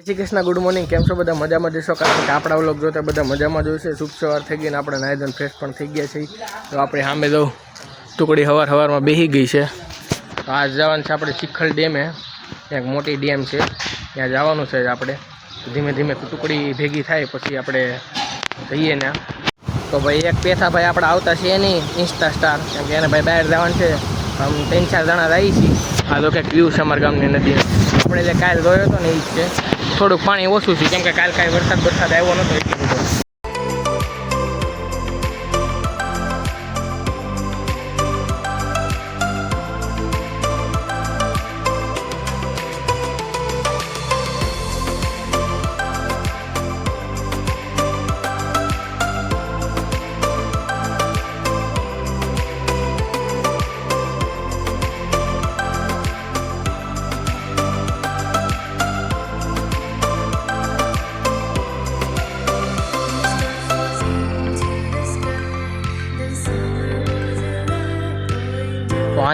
Shri Krishna good morning કેમ છો બધા? મજામાં જશો? કારણ કે આપણા વ્લોગ જોતા બધા મજામાં જોઈશે શુભ સવાર થઈ ગઈ ને આપણે નાયદન ફ્રેશ પણ થઈ ગયા છે તો આપણે સામે જો ટુકડી હવાર હવારમાં બેસી ગઈ છે. તો આજ જવાનું છે આપણે ચિખલ ડેમે. એક મોટી ડેમ છે. ત્યાં જવાનું છે આપણે. ધીમે ધીમે ટુકડી ભેગી થાય પછી આપણે જઈએ ને. તો ભાઈ એક પેથા ભાઈ આપણે આવતા છે નહીં ઇન્સ્ટા સ્ટાર કેમ કે એને ભાઈ બહાર જવાનું છે. આમ ત્રણ ચાર જણા રહી છીએ. આ તો કંઈક વ્યૂ છે અમારા ગામની નદી આપણે જે કાલ જોયો હતો ને એ જ છે. થોડુંક પાણી ઓછું છે કેમ કે કાલ કાંઈ વરસાદ વરસાદ આવ્યો નહોતો એટલો.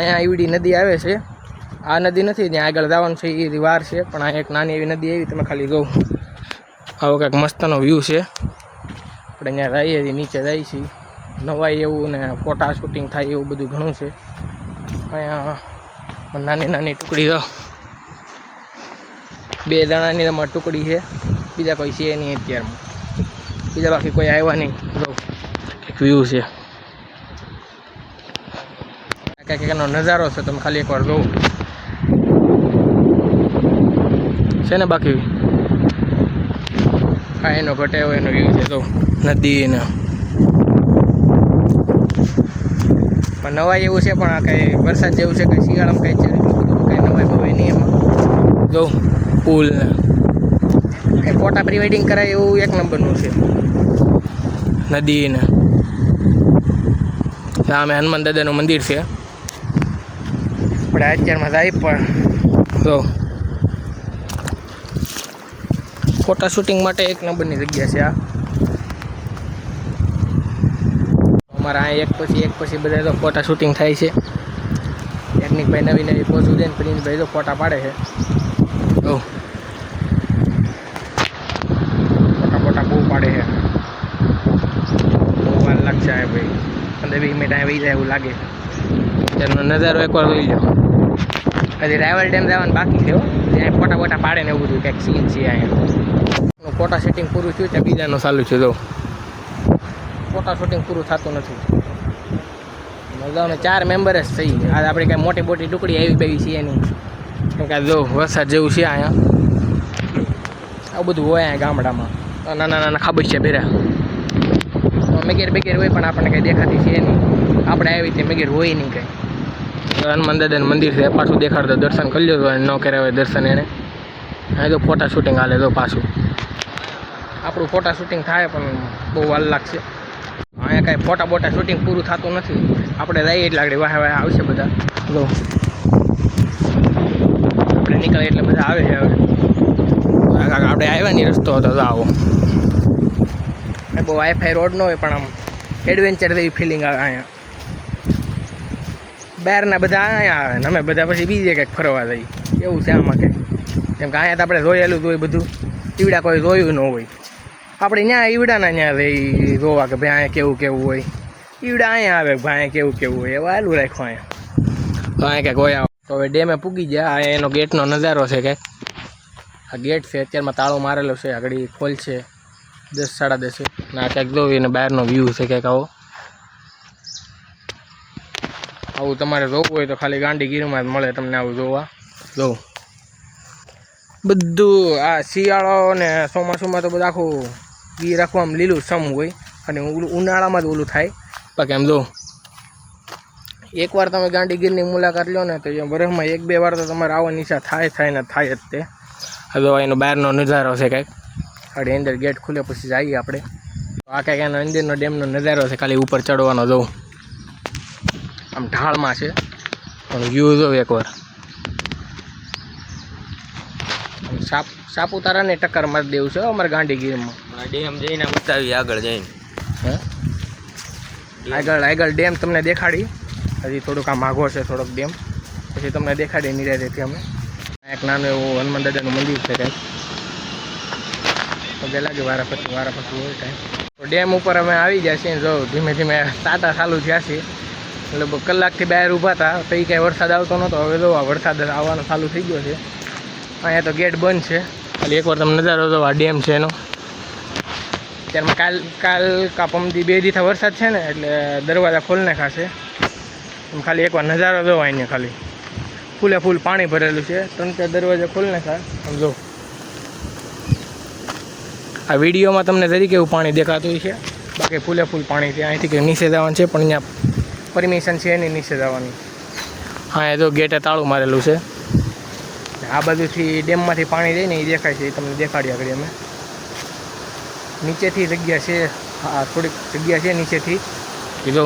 અહીંયા આવડી નદી આવે છે. આ નદી નથી, ત્યાં આગળ જવાનું છે એ વાર છે, પણ આ એક નાની એવી નદી આવી, તમે ખાલી જોઉં આવો કંઈક મસ્તનો વ્યૂ છે. આપણે અહીંયા રહીએ છીએ, નીચે જઈએ છીએ. નવાઈ એવું ને ફોટા શૂટિંગ થાય એવું બધું ઘણું છે. અહીંયા નાની નાની ટુકડી બે જણાની તમારી ટુકડી છે, બીજા કોઈ છે નહીં અત્યારમાં. બીજા બાકી કોઈ આવ્યા નહીં. એક વ્યૂ છે. કંઈક એનો નજારો છે, તમે ખાલી એકવાર જોવો. છે ને બાકી? હા, એનો ઘટે એવો એનો વ્યૂ છે તો નદી ને પણ નવાઈ એવું છે, પણ આ કંઈ વરસાદ જેવું છે, કંઈ શિયાળામાં કંઈ કંઈ નવાઈ બવાઈ નહીં એમાં. જો, પુલ ને. કંઈ ફોટા પ્રી વેડિંગ કરાય એવું એક નંબરનું છે. નદી ને સામે હનુમાન દાદાનું મંદિર છે. આપણે અત્યારમાં જાય પણ તો ફોટા શૂટિંગ માટે એક નંબરની જગ્યા છે આ. અમારા અહીંયા એક પછી એક પછી બધા તો ફોટા શૂટિંગ થાય છે. ટેકનિકભાઈ ભાઈ નવી નવી પોઝ દે ને પ્રિન્સભાઈ તો ફોટા પાડે છે. તો ફોટા ફોટા બહુ પાડે છે. બહુ વાર લાગશે આ ભાઈ. પંદર વીસ મિનિટ આવી જાય એવું લાગે. તેનો નજારો એકવાર જોઈ લો હજી રાયવલ ડેમ જવાનું બાકી છે ત્યાં ફોટા બોટા પાડે ને એવું બધું કંઈક સીન છે અહીંયા. ફોટા શૂટિંગ પૂરું થયું ત્યાં બીજાનું ચાલુ છે, જો. ફોટા શૂટિંગ પૂરું થતું નથી. મતલબ ચાર મેમ્બર જ થઈ આજે આપણે કાંઈ મોટી મોટી ટુકડી આવી બેવી છીએ નહીં કેમ કે જો વરસાદ જેવું છે અહીંયા. આવું બધું હોય અહીંયા ગામડામાં. નાના નાના ખાબજ છે ભેરા મેગેર બેગેર હોય પણ આપણને કંઈ દેખાતી છે નહીં. આપણે આવી રીતે મેગેર હોય નહીં કંઈ. હનુમાન દાદાનું મંદિર છે પાછું દેખાડતો દર્શન કરી લો ન કર્યા હોય દર્શન એને. અહીં તો ફોટા શૂટિંગ હાલે તો પાછું. આપણું ફોટા શૂટિંગ થાય, પણ બહુ વાર લાગશે. અહીંયા કાંઈ ફોટા બોટા શૂટિંગ પૂરું થતું નથી. આપણે જઈએ એટલે આગળ વાહે વાહે આવશે બધા. જો. આપણે નીકળે એટલે બધા આવે છે હવે. આપણે આવ્યા નહીં રસ્તો હતો તો આવો. બહુ વાઈફાઈ રોડ ન હોય, પણ આમ એડવેન્ચર જેવી ફિલિંગ આવે અહીંયા. બહારના બધા અહીંયા આવે અમે બધા પછી બીજે કંઈક ફરવા જઈએ. એવું છે આમાં કંઈક કેમ કે અહીંયા તો આપણે જોયેલું તો હોય બધું. ઈવડા કોઈ જોયું ન હોય. આપણે ત્યાં ઈવડાના ત્યાં રહી જોવા કે ભાઈ અહીંયા કેવું કેવું હોય. ઈવડા અહીંયા આવે ભાઈ કેવું કેવું હોય. એવા આલું રાખ્યું અહીંયા. તો અહીંયા કંઈક હોય. તો હવે ડેમે પૂગી ગયા. આ એનો ગેટનો નજારો છે કંઈક આ ગેટ છે, અત્યારમાં તાળો મારેલો છે. આગળ ખોલ છે. દસ સાડા દસે. ના ક્યાંક જોઈને બહારનો વ્યૂ છે ક્યાંક આવો. આવું તમારે જોવું હોય તો ખાલી ગાંધીગીરીમાં જ મળે તમને આવું જોવા. જો. બધું આ શિયાળો ને ચોમાસુમાં તો બધું આખું ગીર આખું આમ લીલું સમ હોય અને ઉનાળામાં જ ઓલું થાય. બાકી આમ જો. એકવાર તમે ગાંધીગીરની મુલાકાત લો ને તો એ બરફમાં એક બે વાર તો તમારે આવવાની ઈચ્છા થાય થાય ને થાય જ તે. હવે એનો બહારનો નજારો છે કંઈક. હવે અંદર ગેટ ખુલે પછી જઈએ આપણે. આ કંઈક એનો અંદરનો ડેમનો નજારો છે ખાલી ઉપર ચડવાનો જોઉં આમ ઢાળમાં છે. પણ વ્યૂ જો એકવાર. સાપ સાપુતારાને ટક્કર મારી દેવું છે અમારે ગાંધીગીરીમાં. ડેમ જઈને બતાવી આગળ જઈને. હે? આગળ આગળ ડેમ તમને દેખાડી. હજી થોડુંક આ માઘો છે થોડોક ડેમ. પછી તમને દેખાડી નિરાતેથી અમે. એક નાનું એવું હનુમાન દાદાનું મંદિર છે કંઈક પગે લાગે વારા પછી વારા પછી હોય ટાઈમ તો ડેમ ઉપર અમે આવી ગયા છીએ જો ધીમે ધીમે ટાટા ચાલુ થયા છે લગભગ કલાકથી બહાર ઊભા હતા, તો એ કાંઈ વરસાદ આવતો નહોતો. હવે તો વરસાદ આવવાનો ચાલુ થઈ ગયો છે. અહીંયા તો ગેટ બંધ છે. ખાલી એકવાર તમે નજારો તો આ ડેમ છે એનો. ત્યારમાં કાલ કાલ કાપમથી બે દીથા વરસાદ છે ને, એટલે દરવાજા ખોલને ખાશે ખાલી એકવાર નજારો જો અહીંયા ખાલી. ફૂલે ફૂલ પાણી ભરેલું છે. ત્રણ ચાર દરવાજા ખોલને ખા જો આ વિડીયોમાં તમને તરીકે એવું પાણી દેખાતું છે બાકી ફૂલે ફૂલ પાણી છે. અહીંથી કંઈ નીચે જવાનું છે, પણ અહીંયા પરમિશન છે એની નીચે જવાની. હા એ તો ગેટે તાળું મારેલું છે. આ બાજુથી ડેમમાંથી પાણી જાય ને એ દેખાય છે એ તમને દેખાડ્યા કરીએ અમે. નીચેથી જગ્યા છે હા થોડીક જગ્યા છે નીચેથી. એ જો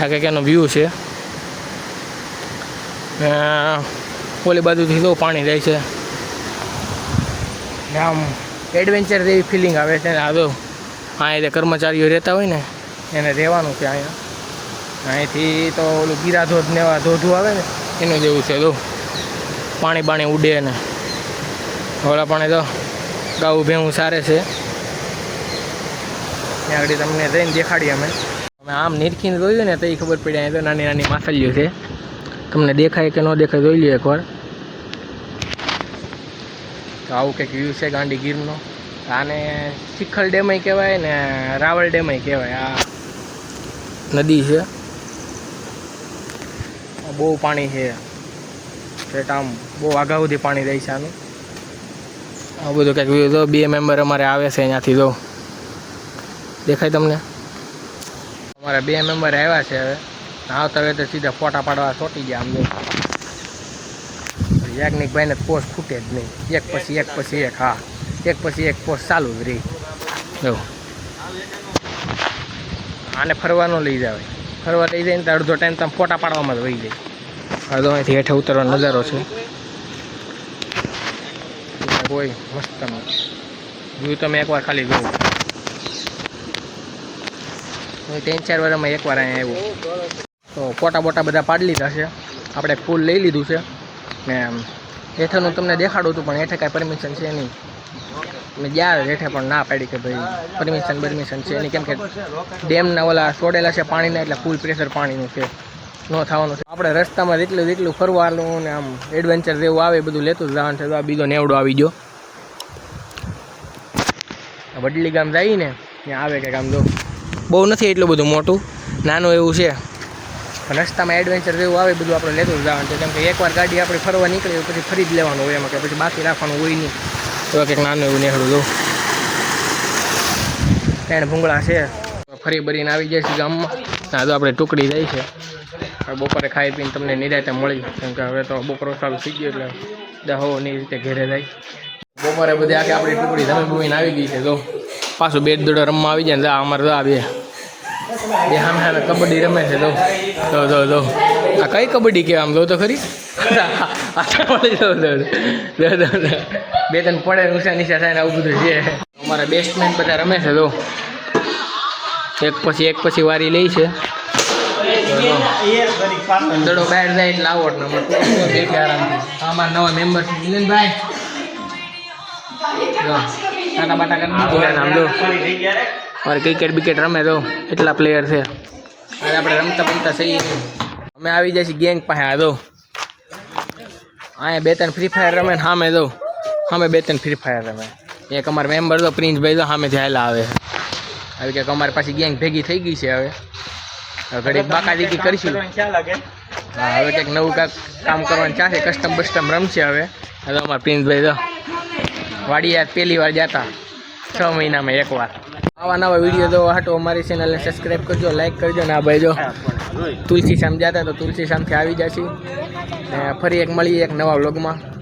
આ કંઈક એનો વ્યૂ છે. ઓલી બાજુથી તો પાણી જાય છે. આમ એડવેન્ચર જેવી ફિલિંગ આવે છે. ને આ તો અહીંયા જે કર્મચારીઓ રહેતા હોય ને એને રહેવાનું છે અહીંયા. અહીંથી તો ઓલું ગીરાધોધ ને એવા ધોધું આવે ને, એનું જેવું છે તો પાણી બાણી ઉડે ને. ઓલા પાણી તો ગાઉ ભેવું સારે છે. ત્યાં આગળ તમને જઈને દેખાડીએ અમે. અમે આમ નિરખીને જોયું ને તો એ ખબર પડી અહીં તો નાની નાની માછલીઓ છે. તમને દેખાય કે ન દેખાય જોઈ લઈએ એકવાર. તો આવું કંઈક વ્યૂ છે ગાંડી ગીરનો આને શિખલ ડેમય કહેવાય ને રાવલ ડેમય કહેવાય. આ નદી છે. બહુ પાણી છે. સ્ટ્રેટ આમ બહુ આગા સુધી પાણી રહી છે આનું. આ બધું કંઈક વ્યૂ તો બે મેમ્બર અમારે આવે છે અહીંયાથી તો દેખાય તમને? અમારા બે મેમ્બર આવ્યા છે હવે. આવતા હોય તો સીધા ફોટા પાડવા ચોટી ગયા આમ યાજ્ઞિકભાઈને પોસ્ટ ખૂટે જ નહીં. એક પછી એક પછી એક, હા. એક પછી એક પોસ્ટ ચાલુ જ રહી. જો. આને ફરવા ન લઈ જાવે ફરવા લઈ જાય ને અડધો ટાઈમ તમે ફોટા પાડવામાં જ વહી જાય. અડધો અહીંથી હેઠે ઉતરવાનો નજારો છે. કોઈ મસ્ત વ્યૂ તમે એકવાર ખાલી જોવો હું ત્રણ ચાર વર્ષમાં એકવાર અહીંયા આવ્યો. તો ફોટા બોટા બધા પાડી લીધા છે. આપણે ફૂલ લઈ લીધું છે. ને હેઠળનું તમને દેખાડું હતું, પણ હેઠે કાંઈ પરમિશન છે નહીં. મેં જ્યાં રેઠે પણ ના પાડી કે ભાઈ પરમિશન પરમિશન છે એની કેમ કે ડેમના ઓલા છોડેલા છે પાણીના એટલે ફૂલ પ્રેશર પાણીનું છે. ન થવાનું છે. આપણે રસ્તામાં જેટલું જેટલું ફરવાનું ને આમ એડવેન્ચર જેવું આવે બધું લેતું જવાનું છે. તો આ બીજો નેવડો આવી ગયો. વડલી ગામ જઈએ ને ત્યાં આવે કે ગામ જો. બહુ નથી એટલું બધું મોટું. નાનું એવું છે. રસ્તામાં એડવેન્ચર જેવું આવે બધું આપણે લેતું જવાનું છે. કેમ કે એકવાર ગાડી આપણે ફરવા નીકળી પછી ફરી જ લેવાનું હોય એમાં કે પછી બાકી રાખવાનું હોય નહીં. તો કંઈક નાનું એવું નીકળું દઉં ત્રણ ભૂંગળા છે. ફરી ભરીને આવી જાય છે ગામમાં. ના તો આપણે ટુકડી જાય છે. બપોરે ખાઈ પીને તમને નિરાતે મળી. કેમ કે હવે તો બપોરો ચાલુ થઈ ગયો એટલે દહોની રીતે ઘેરે જાય. બપોરે બધી આખી આપણી ટુકડી તમે બમીને આવી ગઈ છે તો પાછું બેટ દોડો રમવા આવી જાય ને અમારે તો આવીએ બે સામે સામે કબડ્ડી રમે છે તો જો તો આ કઈ કબડ્ડી કહેવાય આમ? લો તો ખરી. બે ત્રણ પડે ઊંચા નીચા થાય ને આવું બધું છે. અમારા બેસ્ટમેન બધા રમે છે તો એક પછી એક પછી વારી લે છે. દડો બહાર જાય એટલે આવો બેઠે આરામથી અમારા નવા મેમ્બર છે. મિલનભાઈ નાના બાટા કરી મારે ક્રિકેટ બિકેટ રમે તો એટલા પ્લેયર છે. આપણે રમતા રમતા સહી અમે આવી જાય છીએ ગેંગ પાસે આ દો અહીંયા બે ત્રણ ફ્રી ફાયર રમે સામે દો સામે બે ત્રણ ફ્રી ફાયર રમે. એક અમારા મેમ્બર તો પ્રિન્સભાઈ તો સામે હાલા આવે. આવી કંઈક અમારી પાછી ગેંગ ભેગી થઈ ગઈ છે હવે. ઘડીક બાકાદીકી કરીશું. હા હવે કંઈક નવું કાંઈક કામ કરવાનું ચાહશે કસ્ટમ બસ્ટમ રમશે હવે. હવે અમારા પ્રિન્સભાઈ તો વાડીયા પહેલી વાર જતા. છ મહિનામાં એકવાર. આવા નવા વીડિયો જો હાટો અમારી ચેનલને સબસ્ક્રાઈબ કરજો લાઈક કરજો ને આ ભાઈ જો. તુલસી શામ જતા તો તુલસી શામથી આવી જશે. ને ફરી એક મળીએ એક નવા વ્લોગમાં.